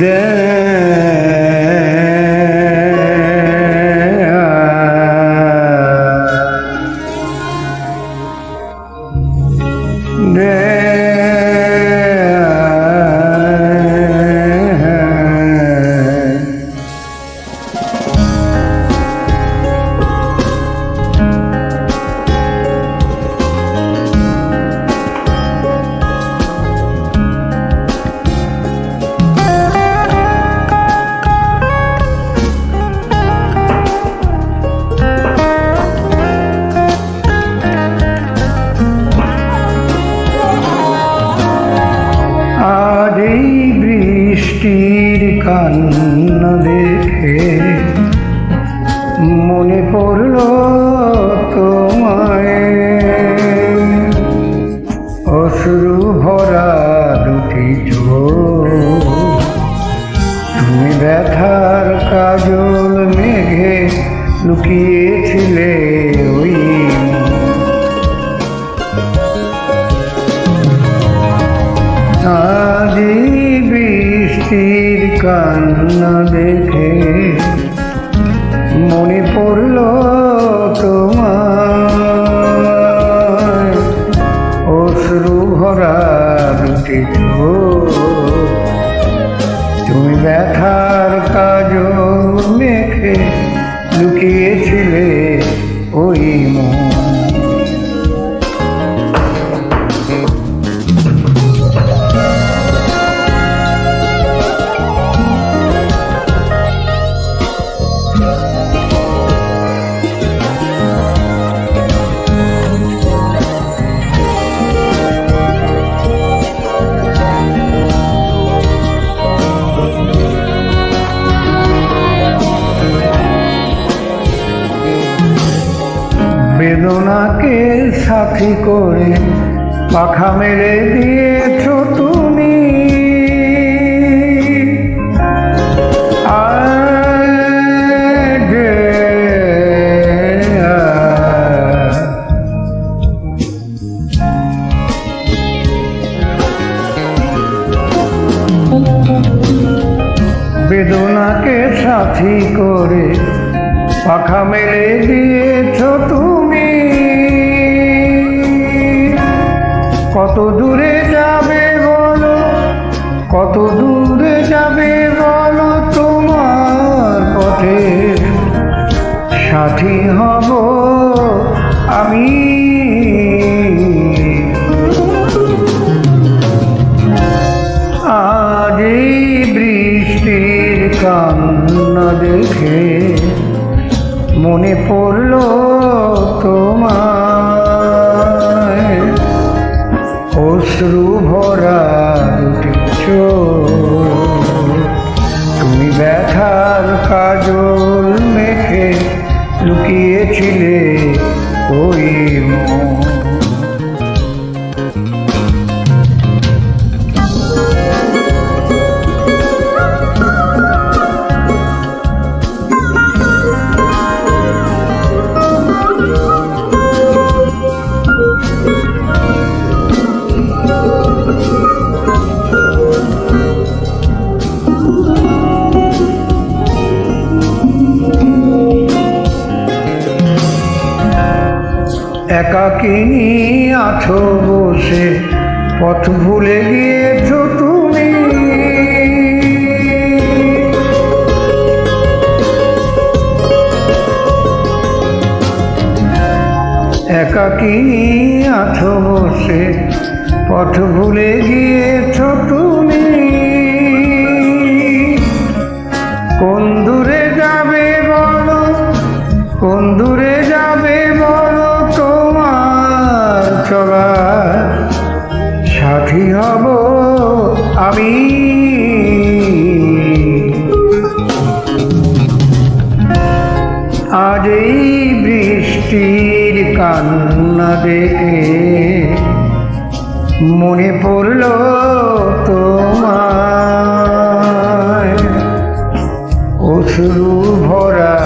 There কান্না দেখে মনে পড়ল তোমায়। অশ্রু ভরা দুটি তুমি ব্যথার কাজল মেঘে লুকিয়েছিলে ওই আজি বৃষ্টির কান্না বেদনাকে সাথী করে পাখা মেরে দিয়েছ তুমি? বেদনাকে সাথী করে পাখা মেলে দিয়েছ তুমি কত দূরে যাবে বলো? কত দূরে যাবে বলো তোমার পথে? সাথী হব আমি। এই বৃষ্টির কান্না দেখে মনে পড়ল তোমার অশ্রু ভরা দুটি তুমি ব্যথার কাজল মেখে লুকিয়েছিলে ওই একাকিনী আছো বসে? পথ ভুলে গিয়েছো তুমি। একাকিনী আছো বসে? পথ ভুলে গিয়েছ তুমি। কোন দূরে যাবে বলো, কোন দূরে যাবে বলো তোমার চলা সাথী হব আমি। আজ এই বৃষ্টির কান্না দেখে মনে পড়ল তোমার অশ্রু ভরা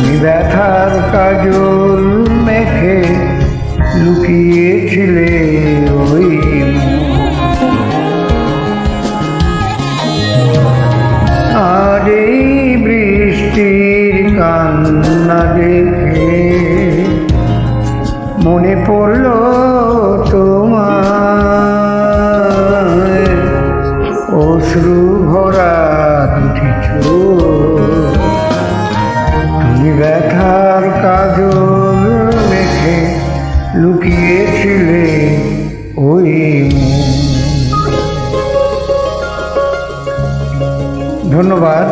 তুমি ব্যথার কাজল মেখে লুকিয়েছিলে ওই আর এই বৃষ্টির কান্না দেখে মনে পড়ল তোমার অশ্রু ভরা দুটি তুমি ব্যথার কাজল মেখে লুকিয়েছিলে ওই ধন্যবাদ।